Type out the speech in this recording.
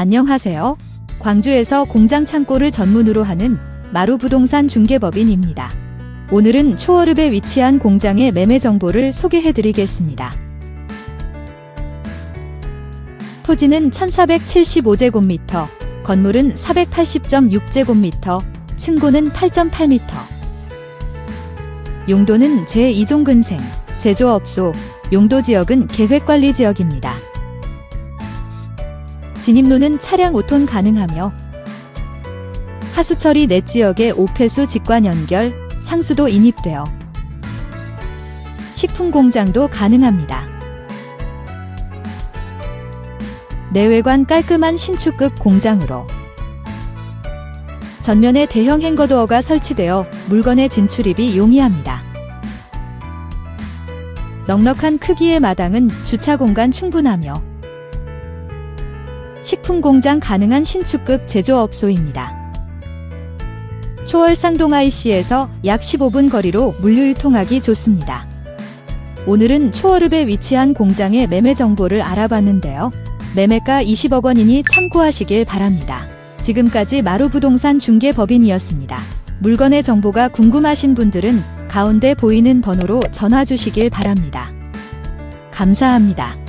안녕하세요. 광주에서 공장 창고를 전문으로 하는 마루 부동산 중개법인입니다. 오늘은 초월읍에 위치한 공장의 매매 정보를 소개해 드리겠습니다. 토지는 1475제곱미터, 건물은 480.6제곱미터, 층고는 8.8m. 용도는 제2종 근생, 제조업소, 용도 지역은 계획관리 지역입니다. 진입로는 차량 5톤 가능하며 하수처리 내 지역에 오폐수 직관 연결, 상수도 인입되어 식품 공장도 가능합니다. 내외관 깔끔한 신축급 공장으로 전면에 대형 행거도어가 설치되어 물건의 진출입이 용이합니다. 넉넉한 크기의 마당은 주차 공간 충분하며 식품 공장 가능한 신축급 제조업소입니다. 초월 상동 IC에서 약 15분 거리로 물류 유통하기 좋습니다. 오늘은 초월읍에 위치한 공장의 매매 정보를 알아봤는데요. 매매가 20억 원이니 참고하시길 바랍니다. 지금까지 마루부동산 중개법인이었습니다. 물건의 정보가 궁금하신 분들은 가운데 보이는 번호로 전화 주시길 바랍니다. 감사합니다.